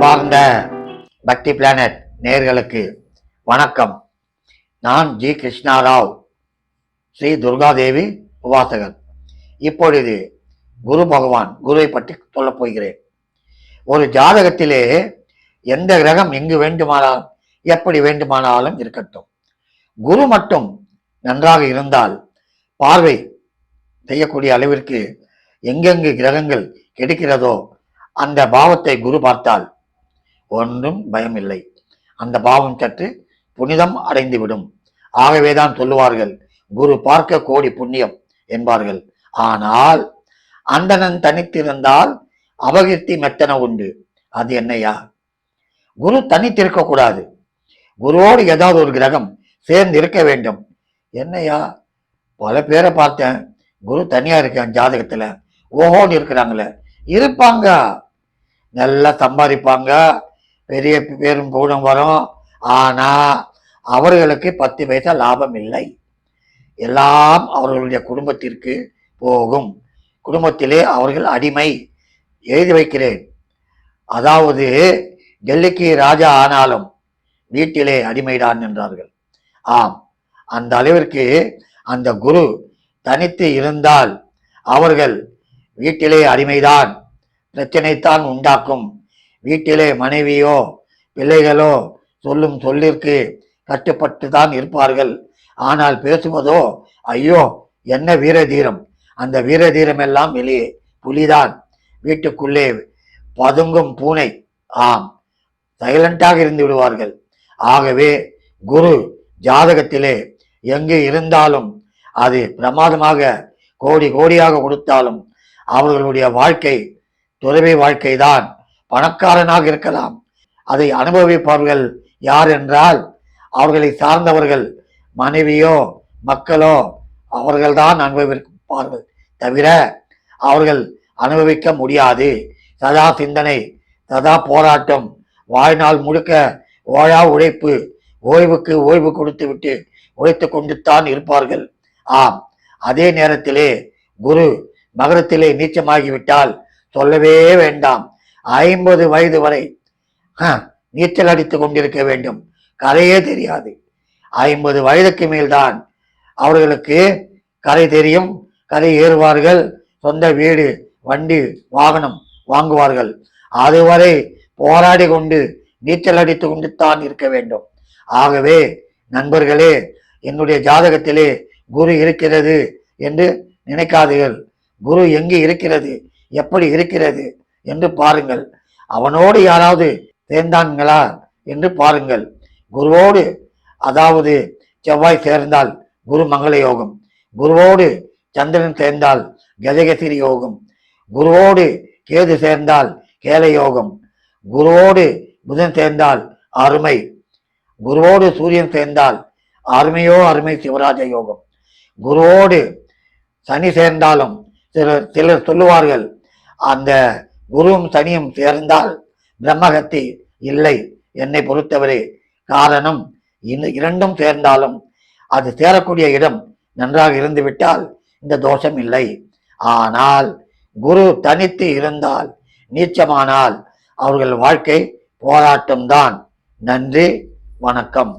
அன்பார்ந்த பக்தி பிளானட் நேர்களுக்கு வணக்கம். நான் ஜி கிருஷ்ணாராவ் ஸ்ரீ துர்காதேவி உபாசகர். இப்பொழுது குரு பகவான் குருவை பற்றி சொல்லப் போகிறேன். ஒரு ஜாதகத்திலே எந்த கிரகம் எங்கு வேண்டுமானால் எப்படி வேண்டுமானாலும் இருக்கட்டும். குரு மட்டும் நன்றாக இருந்தால் பார்வை செய்யக்கூடிய அளவிற்கு எங்கெங்கு கிரகங்கள் கிடைக்கிறதோ அந்த பாவத்தை குரு பார்த்தால் ஒன்றும் பயமில்லை. அந்த பாவம் சற்று புனிதம் அடைந்துவிடும். ஆகவேதான் சொல்லுவார்கள் குரு பார்க்க கோடி புண்ணியம் என்பார்கள். ஆனால் அந்தணன் தனித்திருந்தால் அபகீர்த்தி மெத்தன உண்டு. அது என்னையா? குரு தனித்திருக்க கூடாது குருவோடு ஏதாவது ஒரு கிரகம் சேர்ந்து இருக்க வேண்டும். என்னையா? பல பேரை பார்த்தேன். குரு தனியா இருக்கேன் ஜாதகத்துல. ஓஹோன்னு இருக்கிறாங்களே. இருப்பாங்க. நல்லா சம்பாதிப்பாங்க. பெரிய பேரும் பூடம் வரும். ஆனால் அவர்களுக்கு பத்து பைசா லாபம் இல்லை. எல்லாம் அவர்களுடைய குடும்பத்திற்கு போகும். குடும்பத்திலே அவர்கள் அடிமை. எழுதி வைக்கிறேன். அதாவது டெல்லிக்கு ராஜா ஆனாலும் வீட்டிலே அடிமைதான் என்றார்கள். ஆம் அந்த அளவிற்கு அந்த குரு தனித்து இருந்தால் அவர்கள் வீட்டிலே அடிமைதான் பிரச்சனைத்தான் உண்டாக்கும். வீட்டிலே மனைவியோ பிள்ளைகளோ சொல்லும் சொல்லிற்கு கட்டுப்பட்டு தான் இருப்பார்கள். ஆனால் பேசுவதோ ஐயோ என்ன வீர தீரம் அந்த வீரதீரம் எல்லாம் வெளியே புலிதான். வீட்டுக்குள்ளே பதுங்கும் பூனை. ஆம் சைலண்டாக இருந்து விடுவார்கள். ஆகவே குரு ஜாதகத்திலே எங்கு இருந்தாலும் அது பிரமாதமாக கோடி கோடியாக கொடுத்தாலும் அவர்களுடைய வாழ்க்கை துறவி வாழ்க்கைதான். பணக்காரனாக இருக்கலாம். அதை அனுபவிப்பவர்கள் யார் என்றால் அவர்களை சார்ந்தவர்கள் மனைவியோ மக்களோ அவர்கள்தான் அனுபவிப்பார்கள். தவிர அவர்கள் அனுபவிக்க முடியாது. சதா சிந்தனை சதா போராட்டம் வாழ்நாள் முழுக்க ஓழா உழைப்பு ஓய்வுக்கு ஓய்வு கொடுத்து விட்டு உழைத்து கொண்டுத்தான் இருப்பார்கள். ஆம் அதே நேரத்திலே குரு மகரத்திலே நீச்சமாகிவிட்டால் சொல்லவே வேண்டாம். ஐம்பது வயது வரை நீச்சல் அடித்து கொண்டிருக்க வேண்டும். கரையே தெரியாது. ஐம்பது வயதுக்கு மேல்தான் அவர்களுக்கு கரை தெரியும். கரை ஏறுவார்கள். சொந்த வீடு வண்டி வாகனம் வாங்குவார்கள். அதுவரை போராடி கொண்டு நீச்சல் அடித்து கொண்டு தான் இருக்க வேண்டும். ஆகவே நண்பர்களே என்னுடைய ஜாதகத்திலே குரு இருக்கிறது என்று நினைக்காதீர்கள். குரு எங்கு இருக்கிறது? எப்படி இருக்கிறது? என்று பாருங்கள். அவனோடு யாராவது சேர்ந்தாங்களா என்று பாருங்கள். குருவோடு அதாவது செவ்வாய் சேர்ந்தால் குரு மங்கள யோகம். குருவோடு சந்திரன் சேர்ந்தால் கஜகசிரி யோகம். குருவோடு கேது சேர்ந்தால் கேல யோகம். குருவோடு புதன் சேர்ந்தால் அருமை. குருவோடு சூரியன் சேர்ந்தால் அருமையோ அருமை சிவராஜ யோகம். குருவோடு சனி சேர்ந்தாலும் சிலர் சிலர் சொல்லுவார்கள் அந்த குருவும் சனியும் சேர்ந்தால் பிரம்மகத்தி இல்லை. என்னை பொறுத்தவரை காரணம் இரண்டும் சேர்ந்தாலும் அது சேரக்கூடிய இடம் நன்றாக இருந்துவிட்டால் இந்த தோஷம் இல்லை. ஆனால் குரு தனித்து இருந்தால் நீச்சமானால் அவர்கள் வாழ்க்கை போராட்டம்தான். நன்றி வணக்கம்.